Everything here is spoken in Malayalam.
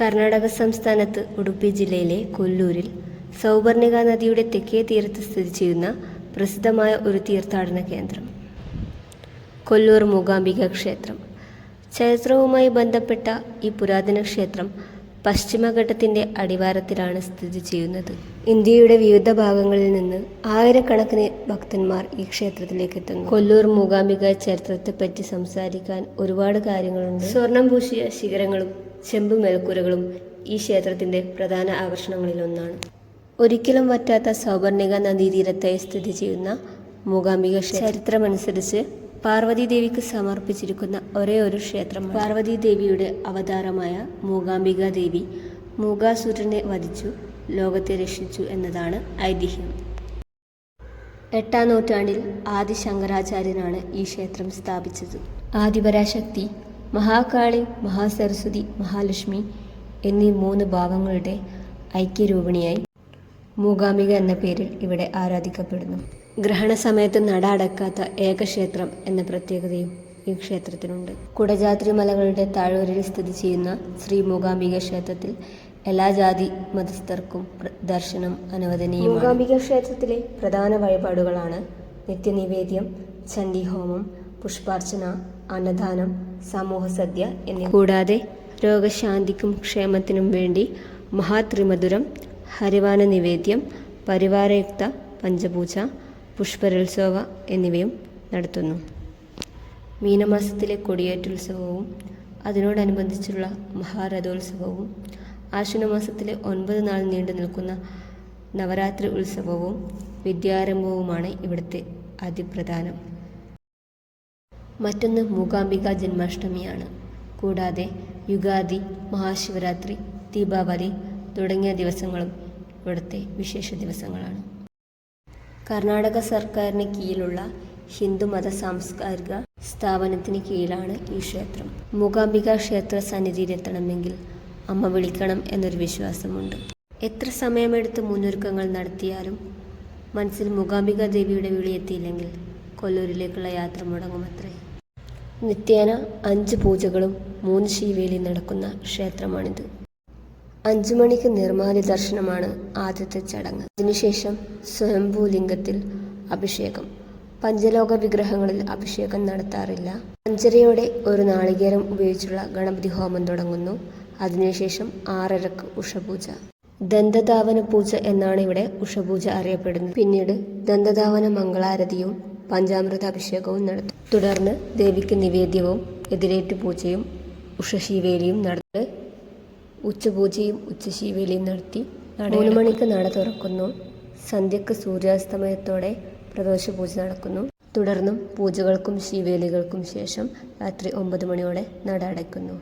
കർണാടക സംസ്ഥാനത്ത് ഉടുപ്പി ജില്ലയിലെ കൊല്ലൂരിൽ സൗവർണിക നദിയുടെ തെക്കേ തീരത്ത് സ്ഥിതി ചെയ്യുന്ന പ്രസിദ്ധമായ ഒരു തീർത്ഥാടന കേന്ദ്രം. കൊല്ലൂർ മൂകാംബിക ക്ഷേത്രം. ചരിത്രവുമായി ബന്ധപ്പെട്ട ഈ പുരാതന ക്ഷേത്രം പശ്ചിമഘട്ടത്തിന്റെ അടിവാരത്തിലാണ് സ്ഥിതി ചെയ്യുന്നത്. ഇന്ത്യയുടെ വിവിധ ഭാഗങ്ങളിൽ നിന്ന് ആയിരക്കണക്കിന് ഭക്തന്മാർ ഈ ക്ഷേത്രത്തിലേക്ക് എത്തുന്നു. കൊല്ലൂർ മൂകാംബിക ചരിത്രത്തെപ്പറ്റി സംസാരിക്കാൻ ഒരുപാട് കാര്യങ്ങളുണ്ട്. സ്വർണം പൂശിയ ശിഖരങ്ങളും ചെമ്പ് മേൽക്കൂരകളും ഈ ക്ഷേത്രത്തിന്റെ പ്രധാന ആകർഷണങ്ങളിലൊന്നാണ്. ഒരിക്കലും വറ്റാത്ത സൗവർണിക നദീതീരത്തെ സ്ഥിതി ചെയ്യുന്ന മൂകാംബിക ചരിത്രമനുസരിച്ച് പാർവതി ദേവിക്ക് സമർപ്പിച്ചിരിക്കുന്ന ഒരേ ഒരു ക്ഷേത്രം പാർവതി ദേവിയുടെ അവതാരമായ മൂകാംബിക ദേവി മൂകാസുരനെ വധിച്ചു ലോകത്തെ രക്ഷിച്ചു എന്നതാണ് ഐതിഹ്യം. എട്ടാം നൂറ്റാണ്ടിൽ ആദി ശങ്കരാചാര്യനാണ് ഈ ക്ഷേത്രം സ്ഥാപിച്ചത്. ആദിപരാശക്തി മഹാകാളി മഹാസരസ്വതി മഹാലക്ഷ്മി എന്നീ മൂന്ന് ഭാവങ്ങളുടെ ഐക്യരൂപിണിയായി മൂകാംബിക എന്ന പേരിൽ ഇവിടെ ആരാധിക്കപ്പെടുന്നു. ഗ്രഹണ സമയത്ത് നട അടക്കാത്ത ഏകക്ഷേത്രം എന്ന പ്രത്യേകതയും ഈ ക്ഷേത്രത്തിനുണ്ട്. കുടജാത്രി മലകളുടെ താഴ്വരയിൽ സ്ഥിതി ചെയ്യുന്ന ശ്രീ മൂകാംബിക ക്ഷേത്രത്തിൽ എല്ലാ ജാതി മതസ്ഥർക്കും ദർശനം അനുവദനീയമാണ്. മൂകാംബിക ക്ഷേത്രത്തിലെ പ്രധാന വഴിപാടുകളാണ് നിത്യനിവേദ്യം ചണ്ഡീഹോമം പുഷ്പാർച്ചന അന്നദാനം സമൂഹസദ്യ എന്നിവ. കൂടാതെ രോഗശാന്തിക്കും ക്ഷേമത്തിനും വേണ്ടി മഹാത്രിമധുരം ഹരിവാന നിവേദ്യം പരിവാരയുക്ത പഞ്ചപൂജ പുഷ്പരോത്സവ എന്നിവയും നടത്തുന്നു. മീനമാസത്തിലെ കൊടിയേറ്റുത്സവവും അതിനോടനുബന്ധിച്ചുള്ള മഹാരഥോത്സവവും ആശ്വിനമാസത്തിലെ ഒൻപത് നാൾ നീണ്ടു നിൽക്കുന്ന നവരാത്രി ഉത്സവവും വിദ്യാരംഭവുമാണ് ഇവിടുത്തെ അതിപ്രധാനം. മറ്റൊന്ന് മൂകാംബിക ജന്മാഷ്ടമിയാണ്. കൂടാതെ യുഗാദി മഹാശിവരാത്രി ദീപാവലി തുടങ്ങിയ ദിവസങ്ങളും ഇവിടുത്തെ വിശേഷ ദിവസങ്ങളാണ്. കർണാടക സർക്കാരിന് കീഴിലുള്ള ഹിന്ദുമത സാംസ്കാരിക സ്ഥാപനത്തിന് കീഴിലാണ് ഈ ക്ഷേത്രം. മൂകാംബിക ക്ഷേത്ര സന്നിധിയിലെത്തണമെങ്കിൽ അമ്മ വിളിക്കണം എന്നൊരു വിശ്വാസമുണ്ട്. എത്ര സമയമെടുത്ത് മുന്നൊരുക്കങ്ങൾ നടത്തിയാലും മനസ്സിൽ മൂകാംബിക ദേവിയുടെ വിളിയെത്തിയില്ലെങ്കിൽ കൊല്ലൂരിലേക്കുള്ള യാത്ര മുടങ്ങുമത്രേ. നിത്യേന അഞ്ച് പൂജകളും മൂന്ന് ശീവേലി നടക്കുന്ന ക്ഷേത്രമാണിത്. അഞ്ചു മണിക്ക് നിർമാല്യ ദർശനമാണ് ആദ്യത്തെ ചടങ്ങ്. അതിനുശേഷം സ്വയംഭൂലിംഗത്തിൽ അഭിഷേകം. പഞ്ചലോക വിഗ്രഹങ്ങളിൽ അഭിഷേകം നടത്താറില്ല. അഞ്ചരയോടെ ഒരു നാളികേരം ഉപയോഗിച്ചുള്ള ഗണപതി ഹോമം തുടങ്ങുന്നു. അതിനുശേഷം ആറരക്ക് ഉഷപൂജ. ദന്തധാവന പൂജ എന്നാണ് ഇവിടെ ഉഷപൂജ അറിയപ്പെടുന്നത്. പിന്നീട് ദന്തധാവന മംഗളാരതിയും പഞ്ചാമൃത അഭിഷേകവും നടത്തും. തുടർന്ന് ദേവിക്ക് നിവേദ്യവും എതിരേറ്റ് പൂജയും ഉഷശീവേലിയും നടത്തി ഉച്ചപൂജയും ഉച്ചശീവേലിയും നടത്തി മൂന്ന് മണിക്ക് നട തുറക്കുന്നു. സന്ധ്യക്ക് സൂര്യാസ്തമയത്തോടെ പ്രദോഷ പൂജ നടക്കുന്നു. തുടർന്നും പൂജകൾക്കും ശീവേലികൾക്കും ശേഷം രാത്രി ഒമ്പത് മണിയോടെ നട അടയ്ക്കുന്നു.